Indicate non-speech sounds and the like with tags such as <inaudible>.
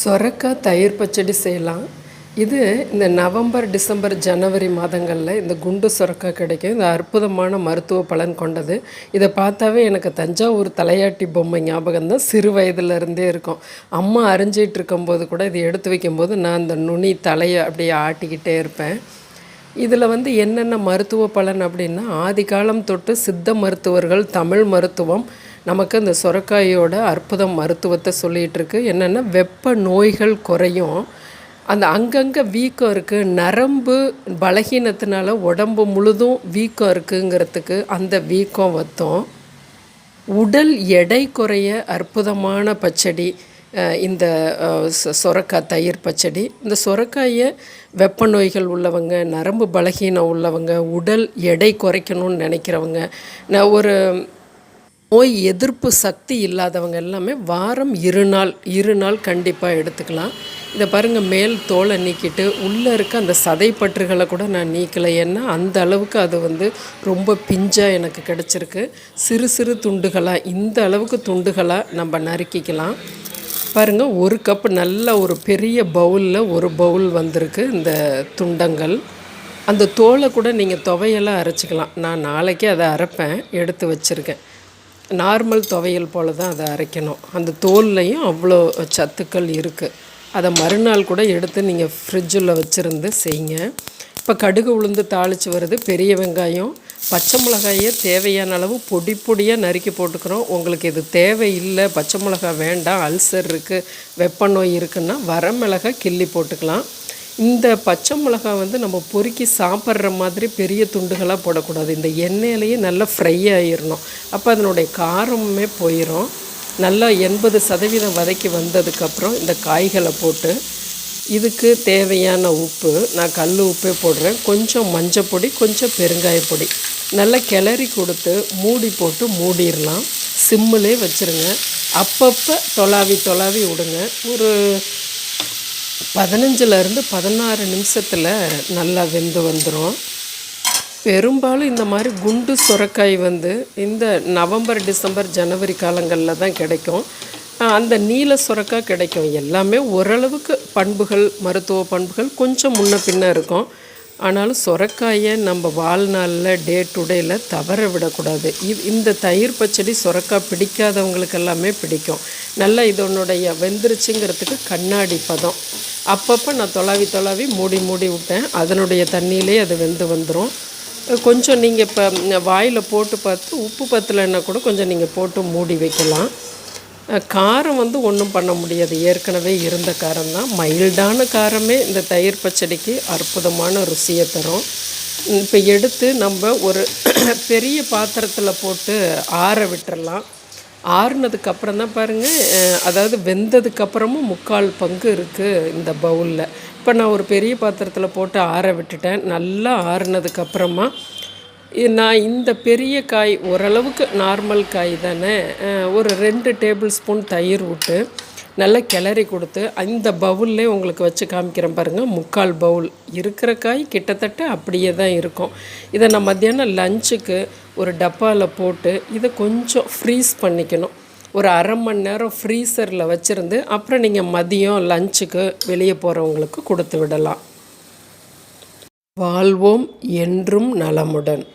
சொரக்காய் தயிர் பச்சடி செய்யலாம். இது இந்த நவம்பர் டிசம்பர் ஜனவரி மாதங்களில் இந்த குண்டு சொரக்காய் கிடைக்கும். இந்த அற்புதமான மருத்துவ பலன் கொண்டது. இதை பார்த்தாவே எனக்கு தஞ்சாவூர் தலையாட்டி பொம்மை ஞாபகம் தான் சிறு வயதுலேருந்தே இருக்கும். அம்மா அரிஞ்சிட்டு இருக்கும்போது கூட இதை எடுத்து வைக்கும்போது நான் அந்த நுனி தலையை அப்படியே ஆட்டிக்கிட்டே இருப்பேன். இதில் வந்து என்னென்ன மருத்துவ பலன் அப்படின்னா ஆதி காலம் தொட்டு சித்த மருத்துவர்கள் தமிழ் மருத்துவம் நமக்கு அந்த சுரக்காயோட அற்புதம் மருத்துவத்தை சொல்லிகிட்டு இருக்கு என்னென்னா வெப்ப நோய்கள் குறையும். அந்த அங்கங்கே வீக்கம் இருக்குது நரம்பு பலகீனத்தினால உடம்பு முழுதும் வீக்கம் இருக்குங்கிறதுக்கு அந்த வீக்கம் வத்தோம் உடல் எடை குறைய அற்புதமான பச்சடி இந்த சுரக்காய் சொரக்காய் தயிர் பச்சடி. இந்த சொரக்காயை வெப்ப நோய்கள் உள்ளவங்க நரம்பு பலகீனம் உள்ளவங்க உடல் எடை குறைக்கணும்னு நினைக்கிறவங்க நான் ஒரு நோய் எதிர்ப்பு சக்தி இல்லாதவங்க எல்லாமே வாரம் இரு நாள் இரு நாள் கண்டிப்பாக எடுத்துக்கலாம். இதை பாருங்கள் மேல் தோலை நீக்கிட்டு உள்ளே இருக்க அந்த சதைப்பற்றுகளை கூட நான் நீக்கலை. ஏன்னா அந்த அளவுக்கு அது வந்து ரொம்ப பிஞ்சாக எனக்கு கிடச்சிருக்கு. சிறு சிறு துண்டுகளாக இந்த அளவுக்கு துண்டுகளாக நம்ம நறுக்கிக்கலாம். பாருங்கள் ஒரு கப் நல்ல ஒரு பெரிய பவுலில் ஒரு பவுல் வந்திருக்கு இந்த துண்டங்கள். அந்த தோலை கூட நீங்கள் துவையெல்லாம் அரைச்சிக்கலாம். நான் நாளைக்கே அதை அரைப்பேன் எடுத்து வச்சுருக்கேன். நார்மல் துவையல் போல் தான் அதை அரைக்கணும். அந்த தோல்லையும் அவ்வளோ சத்துக்கள் இருக்குது அதை மறுநாள் கூட எடுத்து நீங்கள் ஃப்ரிட்ஜில் வச்சுருந்து செய்யுங்க இப்போ கடுகு உளுந்து தாளித்து வருது பெரிய வெங்காயம். பச்சை மிளகாயை தேவையான அளவு பொடி பொடியாக நறுக்கி போட்டுக்கிறோம். உங்களுக்கு இது தேவையில்லை பச்சை மிளகாய் வேண்டாம் அல்சர் இருக்குது வெப்ப நோய் இருக்குன்னா வரமிளகாய் கிள்ளி போட்டுக்கலாம். இந்த பச்சை மிளகாய் வந்து நம்ம பொறுக்கி சாப்பிட்ற மாதிரி பெரிய துண்டுகளாக போடக்கூடாது. இந்த எண்ணெயிலேயே நல்லா ஃப்ரை ஆயிடணும் அப்போ அதனுடைய காரமுமே போயிடும் நல்லா எண்பது சதவீதம் வதக்கி வந்ததுக்கப்புறம் இந்த காய்களை போட்டு இதுக்கு தேவையான உப்பு நான் கல் உப்பே போடுறேன். கொஞ்சம் மஞ்சப்பொடி கொஞ்சம் பெருங்காய பொடி. நல்லா கிளறி கொடுத்து மூடி போட்டு மூடிடலாம். சிம்மிலே வச்சுருங்க. அப்பப்போ தொலாவி தொலாவி விடுங்க. ஒரு பதினஞ்சுலேருந்து பதினாறு நிமிஷத்தில் நல்லா வெந்து வந்துடும் பெரும்பாலும் இந்த மாதிரி குண்டு சுரக்காய் வந்து இந்த நவம்பர் டிசம்பர் ஜனவரி காலங்களில் தான் கிடைக்கும். அந்த நீல சுரக்காய் கிடைக்கும். எல்லாமே ஓரளவுக்கு பண்புகள் மருத்துவ பண்புகள் கொஞ்சம் முன்ன பின்ன இருக்கும். ஆனாலும் சுரக்காயை நம்ம வாழ்நாளில் டே டு டேயில் தவற விடக்கூடாது. இந்த தயிர் பச்சடி சுரக்காய் பிடிக்காதவங்களுக்கு எல்லாமே பிடிக்கும். நல்லா இதனுடைய வெந்துருச்சுங்கிறதுக்கு கண்ணாடி பதம். அப்பப்போ நான் தொலாவி தொலாவி மூடி மூடி விட்டேன். அதனுடைய தண்ணியிலே அது வெந்து வந்துடும் கொஞ்சம் நீங்கள் இப்போ வாயில் போட்டு பார்த்து உப்பு பத்தலைன்னா கூட கொஞ்சம் நீங்கள் போட்டு மூடி வைக்கலாம். காரம் வந்து ஒன்றும் பண்ண முடியாது. ஏற்கனவே இருந்த காரம் தான். மைல்டான காரமே இந்த தயிர் பச்சடிக்கு அற்புதமான ருசியை தரும். இப்போ எடுத்து நம்ம ஒரு <clears throat> பெரிய பாத்திரத்தில் போட்டு ஆற விட்டுறலாம். ஆறுனதுக்கப்புறம் தான் பாருங்கள் அதாவது வெந்ததுக்கப்புறமும் முக்கால் பங்கு இருக்குது இந்த பவுலில். இப்போ நான் ஒரு பெரிய பாத்திரத்தில் போட்டு ஆற விட்டுட்டேன். நல்லா ஆறுனதுக்கப்புறமா நான் இந்த பெரிய காய் ஓரளவுக்கு நார்மல் காய் தானே. ஒரு ரெண்டு டேபிள் ஸ்பூன் தயிர் விட்டு நல்லா கிளறி கொடுத்து அந்த பவுல்லே உங்களுக்கு வச்சு காமிக்கிறேன் பாருங்கள் முக்கால் பவுல் இருக்கிற காய் கிட்டத்தட்ட அப்படியே தான் இருக்கும். இதை நான் மத்தியானம் லஞ்சுக்கு ஒரு டப்பாவில் போட்டு இதை கொஞ்சம் ஃப்ரீஸ் பண்ணிக்கணும். ஒரு அரை மணி நேரம் ஃப்ரீசரில் வச்சுருந்து அப்புறம் நீங்கள் மதியம் லஞ்சுக்கு வெளியே போகிறவங்களுக்கு கொடுத்து விடலாம். வாழ்வோம் என்றும் நலமுடன்.